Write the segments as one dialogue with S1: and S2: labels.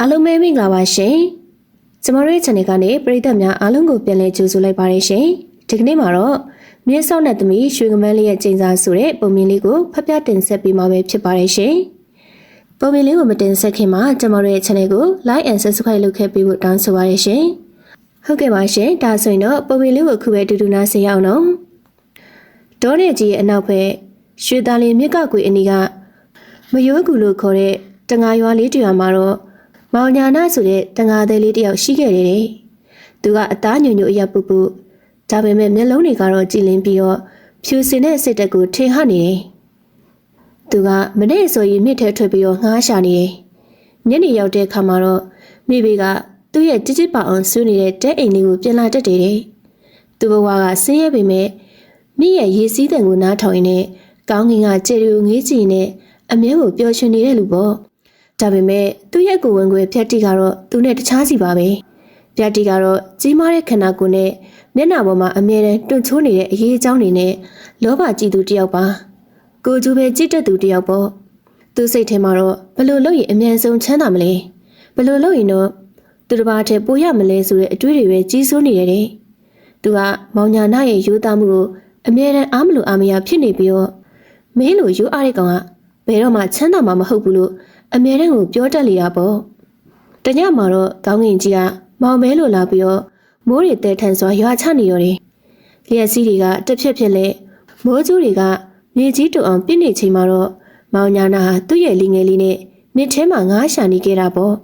S1: အားလုံးပဲမင်္ဂလာပါရှင်ကျမတို့ရဲ့ channel ကနေပရိသတ်များအားလုံးကိုပြန်လည်ကြိုဆိုလိုက်ပါတယ်ရှင်ဒီကနေ့မှာတော့မြင်းဆောက်နဲ့သမီးရွှေကမန်းလေးရဲ့ကျင်းစားဆိုတဲ့ပုံမြင်လေးကိုဖတ်ပြတင်ဆက်ပေးမှာပဲဖြစ်ပါတယ်ရှင်ပုံမြင်လေးကိုမတင်ဆက်ခင်မှာကျမတို့ရဲ့ channel ကို like and subscribe လုပ်ခဲ့ပေးဖို့တောင်းဆိုပါရရှင်ဟုတ်ကဲ့ပါရှင်ဒါဆိုရင်တော့ပုံမြင်လေးကိုခုပဲအတူတူနားဆင်ရအောင်နော်ဒေါ်နဲ့ကြီးရဲ့အနောက်ဘက်ရွှေသားလေးမြစ်ကကွေအနီကမယိုးကူလို့ခေါ်တဲ့တငါရွာလေးတရွာမှာတော့ မောင်ညာနာဆိုတဲ့တငါသေးလေးတယောက်ရှိခဲ့တယ်တဲ့။သူကအသားညွညွအရက်ပူပူဒါပေမဲ့မျက်လုံးတွေကတော့ကြည်လင်းပြီးတော့ဖြူစင်တဲ့စိတ်တက်ကိုထင်ဟနေတယ်။သူကမနေ့ဆိုရင်မြစ်ထဲထွက်ပြီးတော့ငှားရှာနေတယ်။ညနေရောက်တဲ့အခါမှာတော့မိဘကသူ့ရဲ့ကြစ်ကြစ်ပါအောင်ဆွေးနေတဲ့တဲအိမ်လေးကိုပြန်လာတတ်တယ်တဲ့။သူဘဝကဆင်းရဲပေမဲ့မိရဲ့ရေစည်းတဲ့ကိုနားထောင်ရင်းနဲ့ကောင်းကင်ကကြယ်ရီကိုငေးကြည့်နေအမြဲကိုပျော်ရွှင်နေတဲ့လူပေါ့။ ဒါပေမဲ့သူ့ရဲ့ကိုယ်ဝင်ခွေဖြတ်တိကတော့သူနဲ့တခြားစီပါပဲဖြတ်တိကတော့ကြီးမားတဲ့ခန္ဓာကိုယ်နဲ့မျက်နှာပေါ်မှာအမြဲတမ်းတွန့်ချိုးနေတဲ့အရေးအကြောင်းတွေနဲ့လောဘကြည့်သူတစ်ယောက်ပါကိုကျူပဲကြည့်တတ်သူတစ်ယောက်ပေါ့သူစိတ်ထဲမှာတော့ဘလို့လို့ရင်အမြန်ဆုံးချမ်းသာမလဲဘလို့လို့ရင်တော့သူတစ်ပါးတည်းပိုရမလဲဆိုတဲ့အတွေးတွေပဲကြီးစိုးနေရတယ်သူကမောင်ညာနာရဲ့ယူသားမှုကိုအမြဲတမ်းအားမလို့အားမရဖြစ်နေပြီးတော့မင်းလိုယူအားတဲ့ကောင်ကဘယ်တော့မှချမ်းသာမှာမဟုတ်ဘူးလို့ အမြဲတမ်းကိုပြောတတ်လေရပေါ့တညမှာတော့ကောင်းကင်ကြီးကမောင်မဲလိုလာပြီးတော့မိုးတွေတဲထန်စွာရွာချနေရော်တယ်လျက်စီးတွေကတစ်ဖြက်ဖြက်လဲမိုးကျူးတွေကမြေကြီးတူအောင်ပြစ်နေချိန်မှာတော့မောင်ညာနာဟာသူ့ရဲ့လီငယ်လေးနဲ့မြစ်ထဲမှာငားရှာနေခဲ့တာပေါ့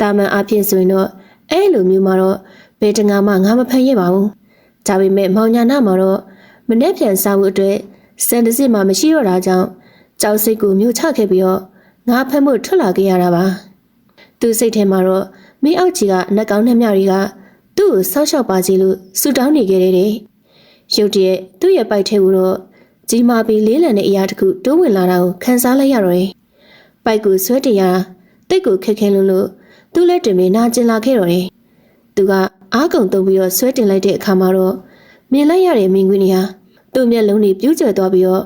S1: တာမန်အဖြစ်ဆိုရင်တော့အဲ့လိုမျိုးမှာတော့ဘယ်တငါမှငါမဖန်ရပါဘူးဒါပေမဲ့မောင်ညာနာမှာတော့မနေ့ပြန်စားဖို့အတွက်စံတစစ်မှမရှိတော့တာကြောင့်ကြောက်စိတ်ကိုမြို့ချခဲ့ပြီးတော့ ငါဖက်မှုထွက်လာခဲ့ရတာပါသူစိတ်ထဲမှာတော့မင်းအောက်ကြီးကနှက်ကောင်းနှက်မြတွေကသူ့ကိုဆောက်ရှောက်ပါစီလို့ဆူတောင်းနေခဲ့တဲ့ရုတ်တရက်သူ့ရဲ့ပိုက်ထဲကိုတော့ကြီးမာပြီးလေးလံတဲ့အရာတစ်ခုတိုးဝင်လာတာကိုခံစားလိုက်ရတော့တယ်ပိုက်ကိုဆွဲတင်ရတာတိတ်ကိုခက်ခဲလို့လို့သူ့လက်တင်မနာကျင်လာခဲ့တော့တယ်သူကအားကုန်တုံပြီးတော့ဆွဲတင်လိုက်တဲ့အခါမှာတော့မြင်လိုက်ရတဲ့မင်းကွင်းကြီးဟာသူ့မျက်လုံးတွေပြူးကျသွားပြီးတော့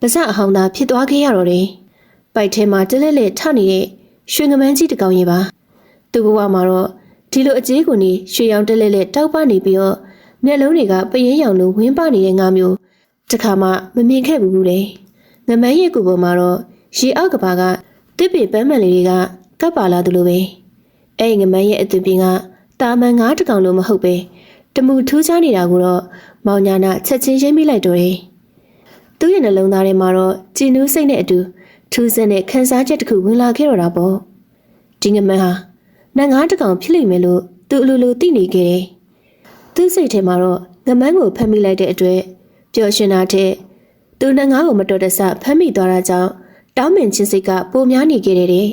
S1: ပါးစပ်အဟောင်းသာဖြစ်သွားခဲ့ရတော့တယ် ပိုက်ထဲမှာတလဲလဲထနေတဲ့ရွှေငမန်းကြီးတစ်ကောင်ကြီးပါသူ့ဘဝမှာတော့ဒီလိုအကြေးကိုနေရွှေရောင်တလဲလဲတောက်ပနေပြီးတော့မျက်လုံးတွေကပရင်ရောင်လိုဝင်းပနေတဲ့ငါမျိုးတစ်ခါမှမမြင်ခဲ့ဘူးလေငမန်းရဲ့ကိုယ်ပေါ်မှာတော့ရေအောက်ကဘာကတစ်ပင်ပန်းမှန်လေးတွေကကပ်ပါလာသလိုပဲအဲ့ဒီငမန်းရဲ့အသွင်ပြင်ကတာမန်ငါးတစ်ကောင်လိုမဟုတ်ပဲတမူထူးခြားနေတာကိုတော့မောင်ညာနာချက်ချင်းရိမ့်မိလိုက်တော့တယ်သူ့ရဲ့နှလုံးသားထဲမှာတော့ကြည်နူးစိတ်နဲ့အတူ ထူးဆန်းတဲ့ခန်းစားချက်တစ်ခုဝင်လာခဲ့တော့တာပေါ့ဒီငမန်းဟာနတ်ငါးတစ်ကောင်ဖြစ်လိမ့်မယ်လို့သူအလိုလိုသိနေခဲ့တယ်သူစိတ်ထဲမှာတော့ငမန်းကိုဖမ်းမိလိုက်တဲ့အတွက်ပျော်ရွှင်တာတဲ့သူနတ်ငါးကိုမတော်တဆဖမ်းမိသွားတာကြောင့်တောင်းပန်ခြင်းစိတ်ကပိုများနေခဲ့တယ်တဲ့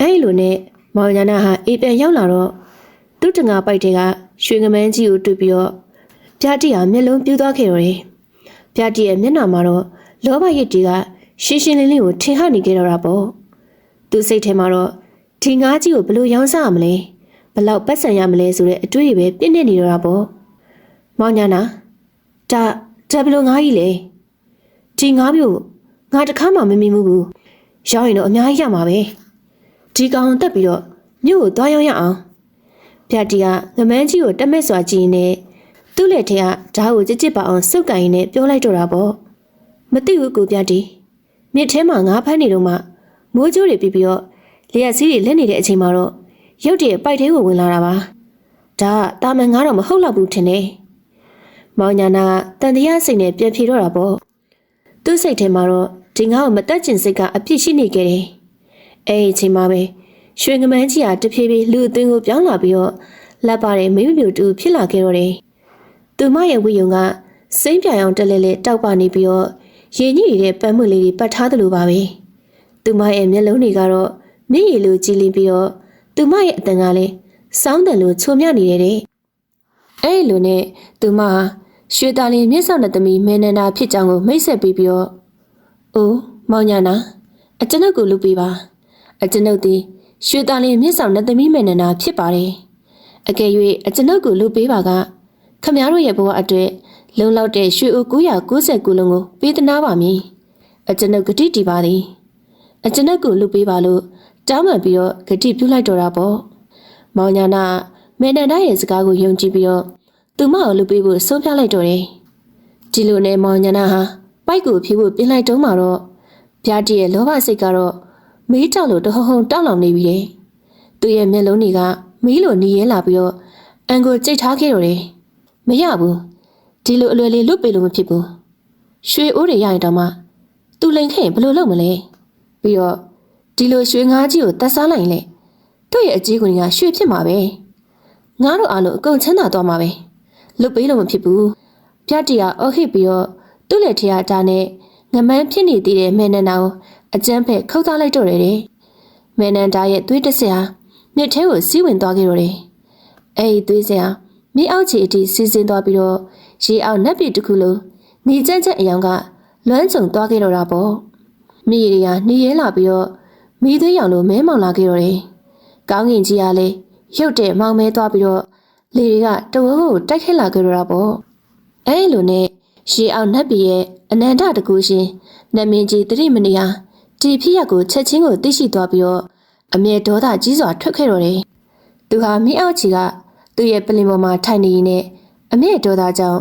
S1: အဲ့လိုနဲ့မောင်ညာနာဟာအေးပြန်ရောက်လာတော့သူ့တငါပိုက်တဲ့ကရွှေငမန်းကြီးကိုတွေ့ပြီးတော့ပြားတိဟာမျက်လုံးပြူးသွားခဲ့တော့တယ်ပြားတိရဲ့မျက်နှာမှာတော့လောဘရစ်တွေက ရှင်းရှင်းလင်းလင်းကိုထင်ဟနေကြတော့တာပေါ့သူစိတ်ထဲမှာတော့ဒီငါးကြီးကိုဘလို့ရောင်းစားရမလဲဘလောက်ပတ်စံရမလဲဆိုတဲ့အတွေးတွေပဲပြည့်နေနေတော့တာပေါ့မောင်ညာနာဒါဒါဘလို့ငါးကြီးလဲဒီငါးမျိုးငါတခါမှမမိမှုဘူးရောင်းရင်တော့အများကြီးရမှာပဲဒီကောင်တက်ပြီးတော့မြို့ကိုသွားရောက်ရအောင်ပြတီကငမန်းကြီးကိုတက်မဲ့စွာကြည့်နေသူ့လက်ထဲကဓာတ်ကိုကြစ်ကြစ်ပါအောင်စုပ်ကန်ရင်းနဲ့ပြောလိုက်တော့တာပေါ့မသိဘူးကိုပြတီ မြစ်ထဲမှာငါးဖမ်းနေတော့မှမိုးကြိုးတွေပြီးပြီးတော့လျက်စီးတွေလက်နေတဲ့အချိန်မှာတော့ရုတ်တရက်ပိုက်ထဲကိုဝင်လာတာပါဒါကတာမန်ငါးတော့မဟုတ်တော့ဘူးထင်တယ်မောင်ညာနာကတန်တရားစိတ်နဲ့ပြန်ဖြေတော့တာပေါ့သူ့စိတ်ထဲမှာတော့ဒီငါ့ကိုမတက်ကျင်စိတ်ကအပြစ်ရှိနေခဲ့တယ်အဲ့ဒီအချိန်မှာပဲရွှေငမန်းကြီးကတဖြည်းဖြည်းလူအသွင်းကိုပြောင်းလာပြီးတော့လက်ပါတဲ့မိမမျိုးတူဖြစ်လာခဲ့တော့တယ်သူမရဲ့ဝိယုံကစိမ့်ပြအောင်တက်လဲလဲတောက်ပနေပြီးတော့ ရင်ကြီးနေတဲ့ပန်းမွေလေးတွေပတ်ထားသလိုပါပဲ။သူမရဲ့မျက်လုံးတွေကတော့မျက်ရည်လိုကြည်လင်ပြီးတော့သူမရဲ့အတန်ကလည်းစောင်းတယ်လို့ချုံမြနေတဲ့တဲ့။အဲ့လိုနဲ့သူမဟာရွှေသားလေးမျက်စောက်နဲ့သမီးမင်းနန္ဒာဖြစ်ကြောင်းကိုမိတ်ဆက်ပြီးပြီးတော့အိုးမောင်ညာနာအကျွန်ုပ်ကိုလူပေးပါအကျွန်ုပ်ဒီရွှေသားလေးမျက်စောက်နဲ့သမီးမင်းနန္ဒာဖြစ်ပါတယ်။အကယ်၍အကျွန်ုပ်ကိုလူပေးပါကခမည်းတော်ရဲ့ဘဝအတွက် လုံလောက်တဲ့ရွှေအို999လုံးကိုပေးသနာပါမည်အကျွန်ုပ်ဂတိတီပါသည်အကျွန်ုပ်ကိုလွတ်ပေးပါလို့တောင်းပန်ပြီးတော့ဂတိပြုလိုက်တော့တာပေါ့မောင်ညာနာမေနန္ဒရဲ့စကားကိုယုံကြည်ပြီးတော့သူမကိုလူပေးဖို့ဆုံးဖြတ်လိုက်တော့တယ်ဒီလိုနဲ့မောင်ညာနာဟာပိုက်ကိုဖြေဖို့ပြင်လိုက်တုံးမှာတော့ပြားတည့်ရဲ့လောဘစိတ်ကတော့မီးတောက်လို့တဟုံဟုံတောက်လောင်နေပြီတဲ့သူ့ရဲ့မျက်လုံးတွေကမီးလိုနေရဲလာပြီးတော့အန်ကိုကြိတ်ထားခဲ့တော့တယ်မရဘူး ဒီလိုအလွယ်လေးလွတ်ပေလို့မဖြစ်ဘူးရွှေအိုးတွေရရင်တော့မှသူလိန်ခဲ့ရင်ဘယ်လိုလုပ်မလဲပြီးတော့ဒီလိုရွှေငါးကြီးကိုတက်စားလိုက်ရင်လေသူ့ရဲ့အကြီးကွန်ကရွှေဖြစ်မှာပဲငါတို့အားလုံးအကုန်ချမ်းသာသွားမှာပဲလွတ်ပေးလို့မဖြစ်ဘူးပြတ်တီကအော်ဟစ်ပြီးတော့သူ့လက်ထက်တာနဲ့ငမန်းဖြစ်နေသေးတဲ့မဲနန္ဒာကိုအကျန်းဖက်ခုတ်သားလိုက်တော့တယ်တဲ့မဲနန္ဒာရဲ့သွေးတစ်စရာမြစ်ထဲကိုစီးဝင်သွားခဲ့တော့တယ်အဲ့ဒီသွေးစရာမိအောက်ချီအထိစီးဆင်းသွားပြီးတော့ ရေအောက်နက်ပြီတစ်ခုလုံးမိကျန်းကျန်းအယောင်ကလွမ်းကျုံသွားခဲ့တော့တာပေါ့မိရီကနှီးရဲလာပြီးတော့မိသွေးရောင်လိုမဲမောင်လာခဲ့တော့တယ်ကောင်းကင်ကြီးကလည်းရုတ်တဲ့မောင်မဲသွားပြီးတော့လေတွေကတဝဲကိုတိုက်ခိုက်လာခဲ့တော့တာပေါ့အဲ့လိုနဲ့ရေအောက်နက်ပြီရဲ့အနန္တတကူရှင်နတ်မင်းကြီးတတိမဏိဟာဒီဖြစ်ရက်ကိုချက်ချင်းကိုသိရှိသွားပြီးတော့အမြဲဒေါသကြီးစွာထွက်ခဲ့တော့တယ်သူဟာမိအောက်ချီကသူ့ရဲ့ပလင်ပေါ်မှာထိုင်နေရင်းနဲ့ အမြဲဒေါသကြောင့်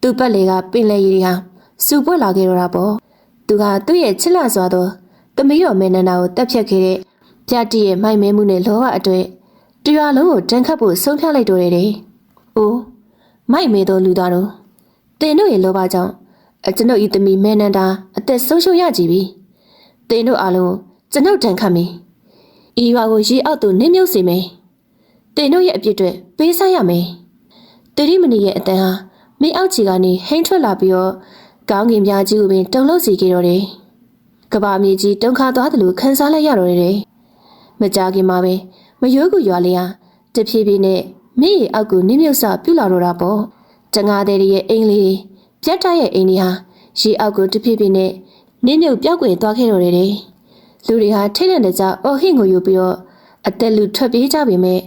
S1: သူ့ပတ်လေကပင်လေရီဟာစူပွက်လာခဲ့တော့တာပေါ့သူကသူ့ရဲ့ချစ်လာစွာသောသမီးတော်မေနန္ဒာကိုတက်ဖြတ်ခဲ့တဲ့ပြတ်တီရဲ့မိုက်မဲမှုနဲ့လောဘအတွေ့တရွာလုံးကိုတန်းခတ်ဖို့ဆုံးဖြတ်လိုက်တော့တယ်တဲ့။အိုးမိုက်မဲတော်လူသားတို့တင်တို့ရဲ့လောဘကြောင့်အကျွန်ုပ်ဤသမီးမေနန္ဒာအသက်ဆုံးရှုံးရကြပြီ။တင်တို့အားလုံးကျွန်ုပ်တန်ခတ်မည်။ဤရွာကိုရေအောက်သို့နင်းမြုပ်စေမယ်။တင်တို့ရဲ့အပြစ်တွေပေးဆိုင်ရမယ်။ တတိမဏီရဲ့အတန်ဟာမိအောက်ချီကနေဟိန်းထွက်လာပြီးတော့ကောင်းကင်ပြားကြီးကိုပင်တုံလို့စီခဲ့တော့တယ်။ကဘာမြေကြီးတုံခါသွားတယ်လို့ခန်းစားလိုက်ရတော့တယ်။မကြခင်မှာပဲမယိုးကူရွာလေးဟာတဖြည်းဖြည်းနဲ့မိရဲ့အောက်ကိုနင်းမြုပ်စပြုတ်လာတော့တာပေါ့။တငါတဲ့ရဲ့အိမ်လေးပြတ်တရဲ့အိမ်လေးဟာရေအောက်ကိုတဖြည်းဖြည်းနဲ့နင်းမြုပ်ပြောက်ကွယ်သွားခဲ့တော့တယ်။လူတွေဟာထိတ်လန့်တဲ့ကြောင့်အော်ဟင့်ကိုယူပြီးတော့အသက်လူထွက်ပြေးကြပေမဲ့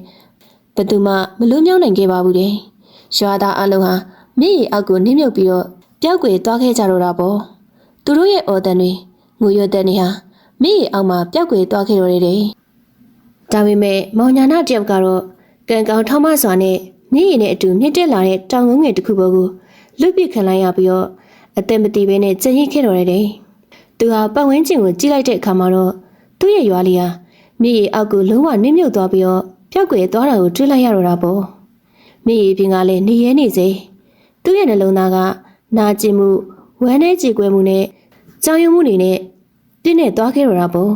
S1: ဘယ်သူမှမလွတ်မြောက်နိုင်ခဲ့ပါဘူးတဲ့။ ရွာသားအလုံးဟာမိရဲ့အောက်ကိုနင်းမြုပ်ပြီးတော့ပျောက်ကွယ်သွားခဲ့ကြတော့တာပေါ့သူတို့ရဲ့အော်တန်တွေငိုရွက်တဲ့နေဟာမိရဲ့အောက်မှာပျောက်ကွယ်သွားခဲ့တော့တယ်ဒါပေမဲ့မောင်ညာနာတယောက်ကတော့ကံကောင်းထောက်မစွာနဲ့မိရဲ့နဲ့အတူမြင့်တက်လာတဲ့တောင်ငုံငယ်တစ်ခုပေါ်ကိုလွတ်ပစ်ခံလိုက်ရပြီးတော့အသက်မတည်ဘဲနဲ့ကြင်ရစ်ခဲ့တော့တယ်သူဟာပတ်ဝန်းကျင်ကိုကြည့်လိုက်တဲ့အခါမှာတော့သူ့ရဲ့ရွာလေးဟာမိရဲ့အောက်ကိုလုံးဝနစ်မြုပ်သွားပြီးတော့ပျောက်ကွယ်သွားတာကိုတွေ့လိုက်ရတော့တာပေါ့ မိရဲ့ပြင်ကလည်းနေရဲနေစေသူ့ရဲ့နှလုံးသားကနာကျင်မှုဝမ်းနဲ့ကြေကွဲမှုနဲ့ကြောင်ရွံ့မှုတွေနဲ့ပြည့်နေသွားခဲ့တော့တာပေါ့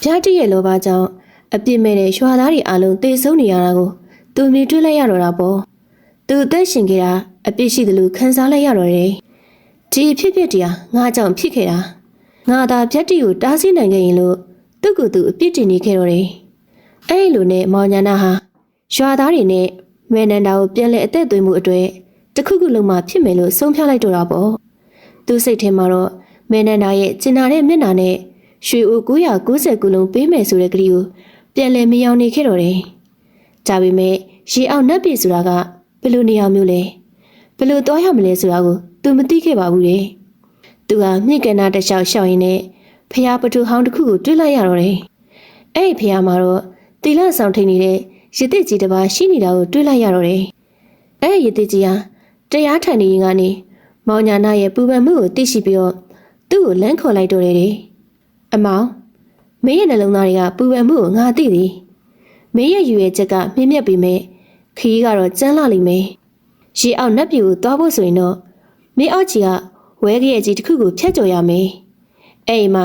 S1: ဖျားတိရဲ့လောဘကြောင့်အပြစ်မဲ့တဲ့ရွာသားတွေအလုံးသေဆုံးနေရတာကိုသူမြင်တွေ့လိုက်ရတော့တာပေါ့သူအသက်ရှင်ခဲ့တာအပြစ်ရှိတယ်လို့ခံစားလိုက်ရတော့တယ်ဒီအဖြစ်ဖြစ်တရားငါကြောင့်ဖြစ်ခဲ့တာငါသာဖြတ်တီကိုတားဆီးနိုင်ခဲ့ရင်လို့သူ့ကိုယ်သူအပြစ်တင်နေခဲ့တော့တယ်အဲ့လိုနဲ့မောင်ညာနာဟာရွာသားတွေနဲ့ မေနန္ဒာကိုပြန်လဲအသက်သွင်းမှုအတွေ့တခုခုလုံးမှဖြစ်မယ်လို့ဆုံးဖြတ်လိုက်တော့တာပေါ့သူစိတ်ထဲမှာတော့မဲနန္ဒာရဲ့ကျင်နာတဲ့မျက်နှာနဲ့ရွှေဦး990ခုလုံးပေးမယ်ဆိုတဲ့ကလေးကိုပြန်လည်မယောင်နေခဲ့တော့တယ်ဒါပေမဲ့ရေအောင်နှက်ပြီဆိုတာကဘယ်လိုနေအောင်မျိုးလဲဘယ်လိုသွားရမလဲဆိုတာကိုသူမသိခဲ့ပါဘူးတဲ့သူဟာမြင့်ကနာတစ်လျှောက်ရှောက်ရင်းနဲ့ဖះပတူဟောင်းတစ်ခုကိုတွေ့လိုက်ရတော့တယ်အဲ့ဒီဖះမှာတော့တီလဆောင်ထိန်နေတဲ့ ရစ်တစ်ကြီးတစ်ပါးရှိနေတာကိုတွေ့လိုက်ရတော့တယ်အဲ့ဒီရစ်တစ်ကြီးဟာတရားထိုင်နေရင်ကနေမောင်ညာနာရဲ့ပူပန်မှုကိုသိရှိပြီးတော့သူ့ကိုလမ်းခေါ်လိုက်တော့တယ်တဲ့အမောင်မင်းရဲ့နှလုံးသားတွေကပူပန်မှုကိုငါသိသည်မင်းရဲ့ယူရဲ့ချက်ကမြင့်မြတ်ပေမဲ့ခီးကတော့ကျန်းလာလိမ့်မယ်ရေအောက်နက်ပြူကိုသွားဖို့ဆိုရင်တော့မင်းအောက်ချီကဝဲကြီးရဲ့ကြီးတစ်ခုကိုဖျက်ကျော်ရမယ်အဲ့ဒီမှာ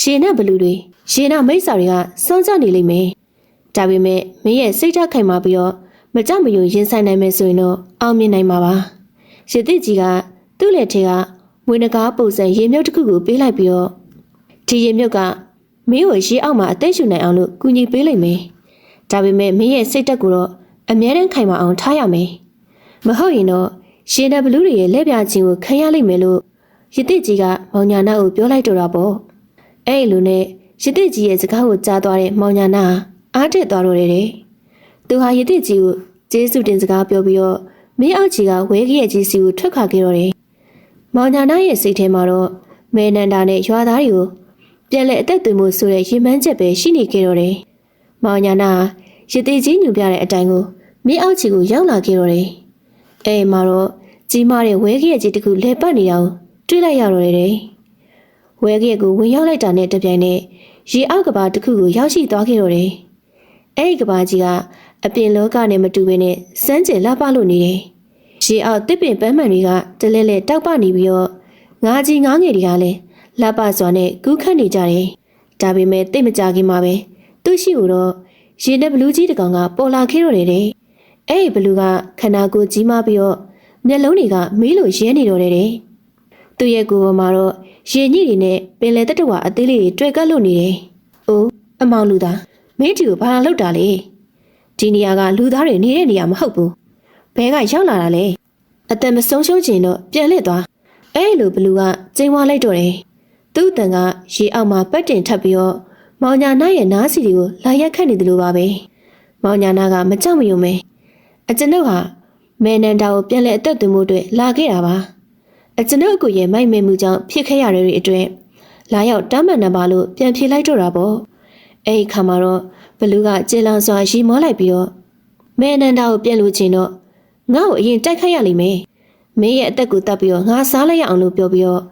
S1: ရေနဲ့ဘလူတွေရေနဲ့မိတ်ဆာတွေကစွန့်ကြနေလိမ့်မယ် ဒါပေမဲ့မင်းရဲ့စိတ်ဓာတ်ခိုင်မာပြီးတော့မကြမယုံရင်ဆိုင်နိုင်မယ်ဆိုရင်တော့အောင်မြင်နိုင်မှာပါရစ်တိကြီးကသူ့လက်ထဲကမွေးနဂါးပုံစံရေမြုပ်တစ်ခုကိုပေးလိုက်ပြီးတော့ဒီရေမြုပ်ကမင်းကိုရေအောက်မှာအသက်ရှူနိုင်အောင်လို့ကူညီပေးလိုက်မယ်ဒါပေမဲ့မင်းရဲ့စိတ်တက်ကိုတော့အမြဲတမ်းခိုင်မာအောင်ထားရမယ်မဟုတ်ရင်တော့ရှင်ဒဘလူးတွေရဲ့လက်ပြချင်းကိုခံရလိမ့်မယ်လို့ရစ်တိကြီးကမောင်ညာနာကိုပြောလိုက်တော့တာပေါ့အဲ့လိုနဲ့ရစ်တိကြီးရဲ့စကားကိုကြားသွားတဲ့မောင်ညာနာ အားတက်သွားတော့တယ်သူဟာရစ်တိကြီးကိုကျေးဇူးတင်စကားပြောပြီးတော့မင်းအောက်ကြီးကဝဲကြီးရဲ့ကြီးစီကိုထွက်ခါခဲ့တော့တယ်။မောင်ညာနာရဲ့စိတ်ထဲမှာတော့မေနန္ဒာနဲ့ရွာသားတွေကိုပြန်လဲအသက်သွင်းမှုဆိုတဲ့ရင်မှန်းချက်ပဲရှိနေကြတော့တယ်။မောင်ညာနာရသေးကြီးညူပြတဲ့အတိုင်းကိုမင်းအောက်ချီကိုရောက်လာခဲ့တော့တယ်။အဲမှာတော့ကြီးမားတဲ့ဝဲခရက်ကြီးတစ်ခုလဲပတ်နေအောင်တွေးလိုက်ရတော့တယ်။ဝဲခရက်ကိုဝင်ရောက်လိုက်တာနဲ့တပြိုင်နက်ရေအောက်ကဘာတစ်ခုကိုရောက်ရှိသွားခဲ့တော့တယ်။ အဲဒီကဘာကြီးကအပြင်လောကနဲ့မတူဘဲနဲ့စမ်းကျင်လှပလို့နေတယ်။ရေအောက်တစ်ပင်ပန်းမှန်တွေကတလဲလဲတောက်ပနေပြီးတော့ငါးကြီးငါးငယ်တွေကလည်းလှပစွာနဲ့ကူးခတ်နေကြတယ်။ဒါပေမဲ့တိတ်မကြခင်မှာပဲသူ့ရှိကိုတော့ရေနဲ့ဘလူးကြီးတစ်ကောင်ကပေါ်လာခဲ့တော့တယ်တဲ့။အဲ့ဒီဘလူးကခန္ဓာကိုယ်ကြီးမားပြီးတော့မျက်လုံးတွေကမီးလိုရဲနေတော့တယ်တဲ့။သူ့ရဲ့ကိုယ်ပေါ်မှာတော့ရေညှိတွေနဲ့ပင်လယ်တတဝအသေးလေးတွေတွေ့ကပ်လို့နေတယ်။အိုးအမောင်လူသား မင်းတီကိုဘာလာလောက်တာလဲ။ဒီနေရာကလူသားတွေနေတဲ့နေရာမဟုတ်ဘူး။ဘဲကရောက်လာတာလေ။အသက်မဆုံးရှုံးချင်တော့ပြန်လှည့်သွား။အဲ့လိုဘလူးကကျင်းဝါလိုက်တော့တယ်။သူ့တန်ကရေအောက်မှာပတ်တင်ထပ်ပြီးတော့မောင်ညာနာရဲ့နားစီတွေကိုလာရက်ခတ်နေတယ်လို့ပါပဲ။မောင်ညာနာကမကြောက်မရွံပဲ။အကျွန်ုပ်ဟာမဲနန်တာကိုပြန်လဲအသက်သွင်းမှုအတွက်လာခဲ့တာပါ။အကျွန်ုပ်အကူရဲ့မိုက်မဲမှုကြောင့်ဖြစ်ခဲ့ရတဲ့တွေအတွက်လာရောက်တမ်းမှန်နံပါလို့ပြန်ဖြေလိုက်တော့တာပေါ့။ အဲ့ဒီခါမှာတော့ဘလူးကကျေလောင်စွာရီမောလိုက်ပြီးတော့မဲနန်တာကိုပြန်လို့ချင်တော့ငါ့ကိုအရင်တိုက်ခိုက်ရလိမ့်မယ်။မင်းရဲ့အသက်ကိုတတ်ပြီးတော့ငါစားလိုက်ရအောင်လို့ပြောပြီးတော့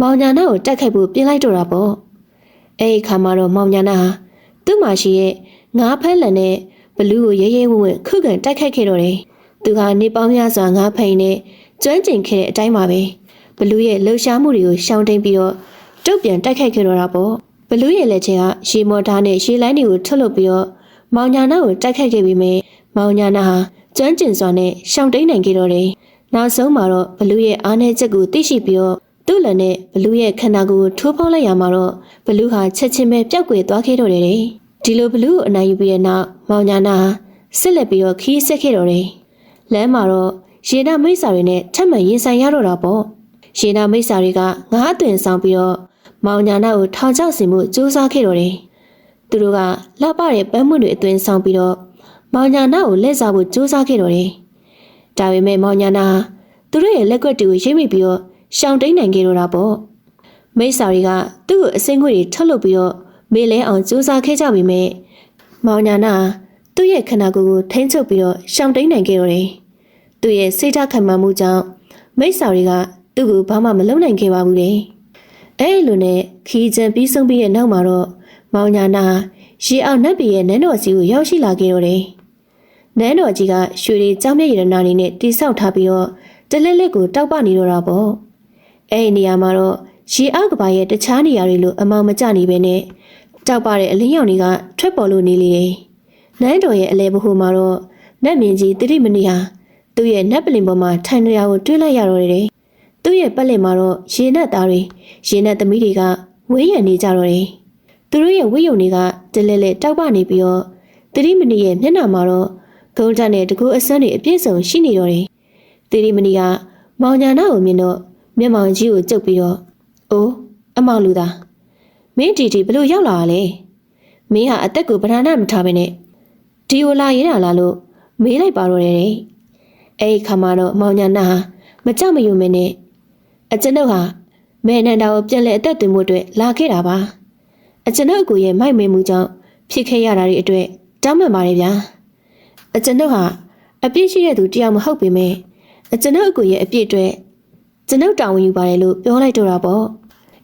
S1: မောင်ညာနာကိုတိုက်ခိုက်ဖို့ပြင်လိုက်တော့တာပေါ့။အဲ့ဒီခါမှာတော့မောင်ညာနာဟာသူ့မှာရှိရဲ့ငါးဖမ်းလန်နဲ့ဘလူးကိုရဲရဲဝံ့ဝံ့ခုခံတိုက်ခိုက်ခဲ့တော့တယ်။သူဟာနေပေါင်းများစွာငါးဖိန်နဲ့ကျွမ်းကျင်ခဲ့တဲ့အတိုင်းပါပဲ။ဘလူးရဲ့လှုပ်ရှားမှုတွေကိုရှောင်တိန်ပြီးတော့တုတ်ပြန်တိုက်ခိုက်ခဲ့တော့တာပေါ့။ ဘလူးရဲ့လက်ချက်ကရေမော်တာနဲ့ရေလိုင်းတွေကိုထုတ်လုပ်ပြီးတော့မောင်ညာနာကိုတိုက်ခိုက်ခဲ့ပြီးမြဲမောင်ညာနာဟာကျွမ်းကျင်စွာနဲ့ရှောင်တိန်နိုင်ခဲ့တော့တယ်။နောက်ဆုံးမှာတော့ဘလူးရဲ့အားနည်းချက်ကိုသိရှိပြီးတော့သူ့လက်နဲ့ဘလူးရဲ့ခန္ဓာကိုယ်ကိုထိုးဖောက်လိုက်ရမှာတော့ဘလူးဟာချက်ချင်းပဲပျောက်ကွယ်သွားခဲ့တော့တယ်တဲ့။ဒီလိုဘလူးကိုအနိုင်ယူပြီးတဲ့နောက်မောင်ညာနာဟာဆက်လက်ပြီးတော့ခီးဆက်ခဲ့တော့တယ်။လမ်းမှာတော့ရေနာမိတ်စာတွေနဲ့ထပ်မံရင်ဆိုင်ရတော့တာပေါ့။ရေနာမိတ်စာတွေကငါးအသွင်ဆောင်ပြီးတော့ မောင်ညာနာကိုထောင်ချောက်စင်မှုစူးစမ်းခဲ့တော့တယ်။သူတို့ကလှပတဲ့ပန်းမွင့်တွေအသွင်ဆောင်ပြီးတော့မောင်ညာနာကိုလက်စားဖို့စူးစမ်းခဲ့တော့တယ်။ဒါပေမဲ့မောင်ညာနာဟာသူတို့ရဲ့လက်ကွက်တွေကိုရိပ်မိပြီးတော့ရှောင်တိန်နိုင်ခဲ့တော့တာပေါ့မိတ်ဆာတွေကသူ့ကိုအစင်းခွေတွေထုတ်လုပ်ပြီးတော့မေးလဲအောင်စူးစမ်းခဲ့ကြပြီမဲ့မောင်ညာနာသူ့ရဲ့ခန္ဓာကိုယ်ကိုထိန်းချုပ်ပြီးတော့ရှောင်တိန်နိုင်ခဲ့တော့တယ်သူ့ရဲ့စိတ်ဓာတ်ခံမှမှုကြောင့်မိတ်ဆာတွေကသူ့ကိုဘာမှမလုပ်နိုင်ခဲ့ပါဘူးလေ အဲ့လိုနဲ့ခီးကျန်ပြီးဆုံးပြီးတဲ့နောက်မှာတော့မောင်ညာနာရေအောင်နတ်ပြည်ရဲ့နန်းတော်စီကိုရောက်ရှိလာခဲ့တော့တယ်နန်းတော်ကြီးကရွှေရီကြောင်းမြရတနာနေနဲ့တိဆောက်ထားပြီးတော့တလက်လက်ကိုတောက်ပနေတော့တာပေါ့အဲ့ဒီနေရာမှာတော့ရေအောက်ကဘာရဲ့တခြားနေရာတွေလိုအမောင်မကျနေပဲနဲ့တောက်ပတဲ့အလင်းရောင်တွေကထွက်ပေါ်လို့နေလေတယ်နန်းတော်ရဲ့အလဲဘဟုမှာတော့နတ်မြင့်ကြီးတိရိမဏီဟာသူ့ရဲ့နတ်ပလင်ပေါ်မှာထိုင်နေတာကိုတွေ့လိုက်ရတော့တယ် သူ့ရဲ့ပတ်လည်မှာတော့ရေနတ်သားတွေရေနတ်သမီးတွေကဝေးရံနေကြတော့တယ်သူတို့ရဲ့ဝိယုံတွေကတလဲလဲတောက်ပနေပြီးတော့တိရိမဏီရဲ့မျက်နှာမှာတော့ဂုံးတက်နဲ့တကူအစမ်းတွေအပြည့်စုံရှိနေတော့တယ်တိရိမဏီကမောင်ညာနာကိုမြင်တော့မျက်မှောင်ကြီးကိုကျုပ်ပြီးတော့အိုးအမောင်လူသားမင်းတီတီဘလို့ရောက်လာတာလဲမင်းဟာအသက်ကိုဗရဏမထားဘဲနဲ့ဒီကိုလာရတာလားလို့မေးလိုက်ပါတော့တယ်အဲ့ဒီခါမှာတော့မောင်ညာနာဟာမကြောက်မရွံ့မနဲ့ အကျွန်ုပ်ဟာမဲနန္ဒာကိုပြန်လဲအသက်သွင်းမှုအတွက်လာခဲ့တာပါအကျွန်ုပ်အကိုရဲ့မိုက်မဲမှုကြောင့်ဖြစ်ခဲ့ရတာတွေအတွက်တောင်းပန်ပါတယ်ဗျာအကျွန်ုပ်ဟာအပြစ်ရှိတဲ့သူတယောက်မဟုတ်ပေမဲ့အကျွန်ုပ်အကိုရဲ့အပြစ်အတွက်ကျွန်ုပ်တာဝန်ယူပါတယ်လို့ပြောလိုက်တော့တာပေါ့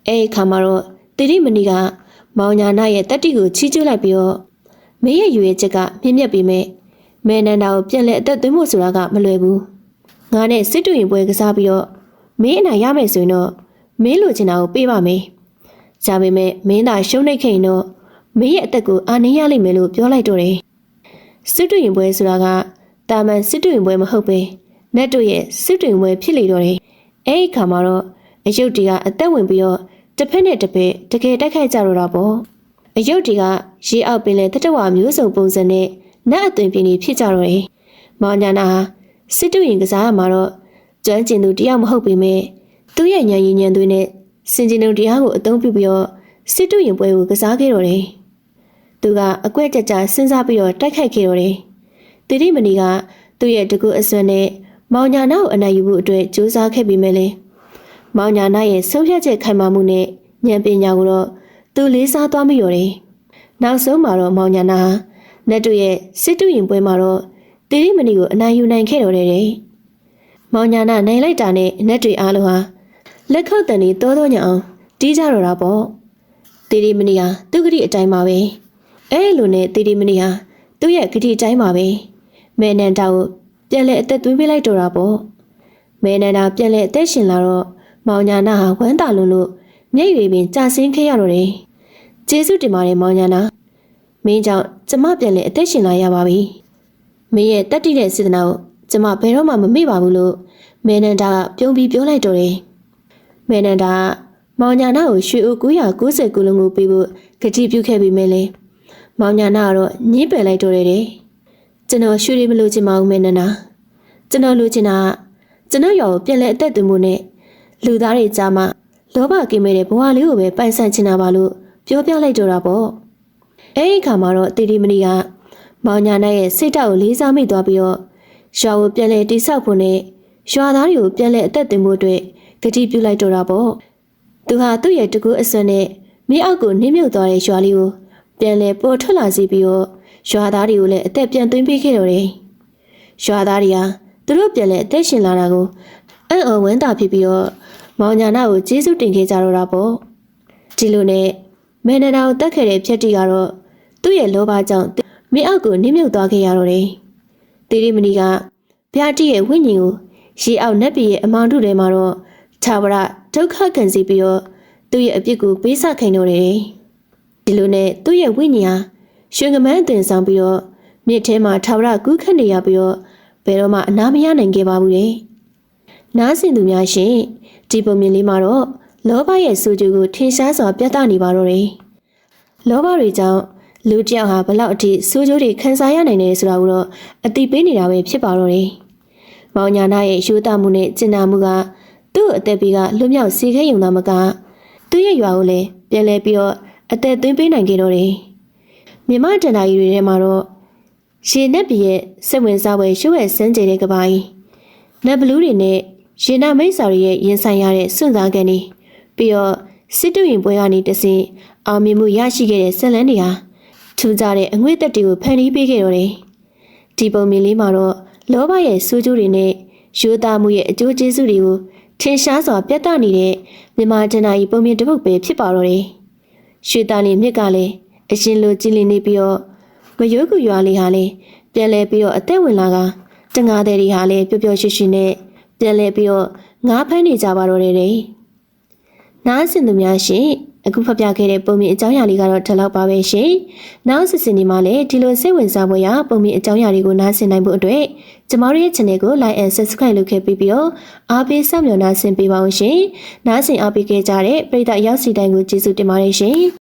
S1: အဲဒီခါမှာတော့တိရိမဏီကမောင်ညာနာရဲ့တက်တီကိုချီးကျူးလိုက်ပြီးတော့မင်းရဲ့ရွေချက်ကမြင့်မြတ်ပြီးမဲ့မဲနန္ဒာကိုပြန်လဲအသက်သွင်းဖို့ဆိုတာကမလွယ်ဘူးငါနဲ့စစ်တူရင်ပွဲကစားပြီးတော့ မင်းအနိုင်ရမယ်ဆိုရင်တော့မင်းလိုချင်တာကိုပေးပါမယ်။ဒါပေမဲ့မင်းသာရှုံးနေခင်တော့မင်းရဲ့အသက်ကိုအာနေရလိမ့်မယ်လို့ပြောလိုက်တော့တယ်။စစ်တူရင်ပွဲဆိုတာကတာမန်စစ်တူရင်ပွဲမဟုတ်ပဲနတ်တို့ရဲ့စစ်တူရင်ပွဲဖြစ်လေတော့တယ်။အဲဒီခါမှာတော့အယုတ်တီကအသက်ဝင်ပြီးတော့တစ်ဖက်နဲ့တစ်ဖက်တကယ်တိုက်ခိုက်ကြတော့တာပေါ့။အယုတ်တီကရေအောက်ပင်လေတတဝမျိုးစုံပုံစံနဲ့နတ်အသွင်ပြင်းနေဖြစ်ကြတော့တယ်။မောင်ညာနာဟာစစ်တူရင်ကစားရမှာတော့ ကျွမ်းကျင်သူတယောက်မဟုတ်ပေမဲ့သူ့ရဲ့ဉာဏ်ရည်ဉာဏ်သွေးနဲ့စင်ကျင်သူတရားကိုအသုံးပြုပြီးတော့စစ်တူရင်ပွဲကိုကစားခဲ့တော့တယ်။သူကအကွက်ကြကြစဉ်းစားပြီးတော့တိုက်ခိုက်ခဲ့တော့တယ်။တိရိမဏီကသူ့ရဲ့တကူအစွမ်းနဲ့မောင်ညာနာကိုအနိုင်ယူဖို့အတွက်ကြိုးစားခဲ့ပြီးမဲ့လေမောင်ညာနာရဲ့ဆုံးဖြတ်ချက်ခိုင်မာမှုနဲ့ဉာဏ်ပညာကိုတော့သူလေးစားသွားမိရော်တယ်နောက်ဆုံးမှာတော့မောင်ညာနာဟာနတ်တို့ရဲ့စစ်တူရင်ပွဲမှာတော့တိရိမဏီကိုအနိုင်ယူနိုင်ခဲ့တော်တယ်တဲ့ မောင်ညာနာနိုင်လိုက်တာနဲ့နတ်တွေအားလုံးဟာလက်ခုပ်တန်တွေတောတော့ညအောင်တီးကြတော့တာပေါ့တိရိမဏီဟာသူ့ဂတိအတိုင်းပါပဲအဲလိုနဲ့တိရိမဏီဟာသူ့ရဲ့ဂတိအတိုင်းပါပဲမဲနန္ဒာကိုပြန်လဲအသက်သွင်းပေးလိုက်တော့တာပေါ့မဲနန္ဒာပြန်လဲအသက်ရှင်လာတော့မောင်ညာနာဟာဝမ်းသာလွန်းလို့မျက်ရည်ပင်ကြာဆင်းခဲ့ရတော့တယ်ကျေးဇူးတင်ပါတယ်မောင်ညာနာမင်းကြောင့်ကျမပြန်လဲအသက်ရှင်လာရပါပြီမင်းရဲ့တက်တိတဲ့စေတနာကို ကျမဘယ်တော့မှမမေ့ပါဘူးလို့မဲနန္ဒာကပြုံးပြီးပြောလိုက်တော့တယ်မဲနန္ဒာကမောင်ညာနာကိုရွှေအို990ကုလုံးကိုပေးဖို့ကတိပြုခဲ့ပြီးမဲလေမောင်ညာနာကတော့ညှင်းပယ်လိုက်တော့တယ်တဲ့ကျွန်တော်ရွှေတွေမလို့ချင်ပါဘူးမဲနန္ဒာကျွန်တော်လိုချင်တာကကျွန်တော်ရောကိုပြန်လဲအသက်သွင်းဖို့နဲ့လူသားတွေကြားမှာလောဘကင်းမဲ့တဲ့ဘဝလေးကိုပဲပိုင်ဆိုင်ချင်တာပါလို့ပြောပြလိုက်တော့တာပေါ့အဲဒီအခါမှာတော့တီတီမဏီကမောင်ညာနာရဲ့စိတ်ဓာတ်ကိုလေးစားမိသွားပြီးတော့ ရွာကိုပြန်လဲတိဆောက်ဖို့နဲ့ရွာသားတွေကိုပြန်လဲအသက်သွင်းဖို့အတွက်ကတိပြုလိုက်တော့တာပေါ့သူဟာသူ့ရဲ့တကူအစွမ်းနဲ့မြေအောက်ကိုနှင်းမြုပ်သွားတဲ့ရွာလေးကိုပြန်လဲပေါ်ထွက်လာစီပြီးတော့ရွာသားတွေကိုလည်းအသက်ပြန်သွင်းပေးခဲ့တော့တယ်ရွာသားတွေဟာသူတို့ပြန်လဲအသက်ရှင်လာတာကိုအံ့ဩဝမ်းသာဖြစ်ပြီးတော့မောင်ညာနာကိုကျေးဇူးတင်ခဲ့ကြတော့တာပေါ့ဒီလိုနဲ့မဲနနာကိုတတ်ခဲ့တဲ့ဖြက်တီကတော့သူ့ရဲ့လောဘကြောင့်မင်းအောက်ကိုနင်းမြုပ်သွားခဲ့ရတော့တယ် တီရီမဏီကဗျာတိရဲ့ဝိညာဉ်ကိုရေအောက်နက်ပြည်ရဲ့အမောင်တို့ထဲမှာတော့သာဝရဒုက္ခခံစီပြီးတော့သူ့ရဲ့အပြစ်ကိုပေးဆခိုင်းတော့တယ်ဒီလိုနဲ့သူ့ရဲ့ဝိညာဉ်ဟာရွှေငမန်းအသွင်ဆောင်ပြီးတော့မြစ်ထဲမှာသာဝရကူးခတ်နေရပြီးတော့ဘယ်တော့မှအနာမရနိုင်ခဲ့ပါဘူးလေနားဆင်သူများရှင်ဒီပုံမြင်လေးမှာတော့လောဘရဲ့စူဂျူကိုထင်ရှားစွာပြသနေပါတော့တယ်လောဘတွေကြောင့် လူတစ်ယောက်ဟာဘလောက်အထိစူဂျူတွေခံစားရနိုင်တယ်ဆိုတာကိုတော့အတိပေးနေတာပဲဖြစ်ပါတော့တယ်မောင်ညာနာရဲ့ယူသားမှုနဲ့ကျင်နာမှုကသူ့အသက်ပြီးကလွတ်မြောက်စေခဲ့ရုံသာမကသူ့ရဲ့ရွာကိုလည်းပြန်လဲပြီးတော့အသက်သွင်းပေးနိုင်ခဲ့တော့တယ်မြမတန်တာကြီးတွေထဲမှာတော့ရေနက်ပြရဲ့စိတ်ဝင်စားပွဲရွှဲ့စမ်းကြတဲ့ကပိုင်းနတ်ဘလူးတွေနဲ့ရေနာမိတ်စာတွေရဲ့ရင်ဆိုင်ရတဲ့စွန့်စားကန်တွေပြီးတော့စစ်တူရင်ပွဲကနေတဆင်အောင်မြင်မှုရရှိခဲ့တဲ့ဆက်လန်းတွေဟာ ထူးခြားတဲ့အငွေ့သက်တွေကိုဖန်တီးပေးခဲ့တော့တယ်ဒီပုံမြင်လေးမှာတော့လောဘရဲ့စူးကျိုးတွေနဲ့ရိုးသားမှုရဲ့အကျိုးကျေးဇူးတွေကိုထင်ရှားစွာပြသနေတဲ့မြန်မာဒဏ္ဍာရီပုံမြင်တစ်ပုဒ်ပဲဖြစ်ပါတော့တယ်ရွှေသားနေမြစ်ကလည်းအရှင်လိုကြည်လင်နေပြီးတော့မယိုးကူရွာလေးဟာလည်းပြန်လဲပြီးတော့အသက်ဝင်လာကတငါးတဲ့တွေဟာလည်းပျော်ပျော်ရွှင်ရွှင်နဲ့ပြန်လဲပြီးတော့ငါးဖမ်းနေကြပါတော့တယ်တဲ့နားဆင်သူများရှင် အခုဖတ်ပြခဲ့တဲ့ပုံမြင်အကြောင်းအရာလေးကတော့ဒီလောက်ပါပဲရှင်။နောက်စစ်စင်ဒီမှာလည်းဒီလိုစိတ်ဝင်စားဖို့ရပုံမြင်အကြောင်းအရာတွေကိုနားဆင်နိုင်ဖို့အတွက်ကျမတို့ရဲ့ channel ကို like and subscribe လုပ်ခဲ့ပြီးပြီးတော့အားပေးစောင့်မျှော်နားဆင်ပေးပါအောင်ရှင်။နားဆင်အားပေးခဲ့ကြတဲ့ပရိသတ်ရောက်စီတိုင်းကိုကျေးဇူးတင်ပါတယ်ရှင်။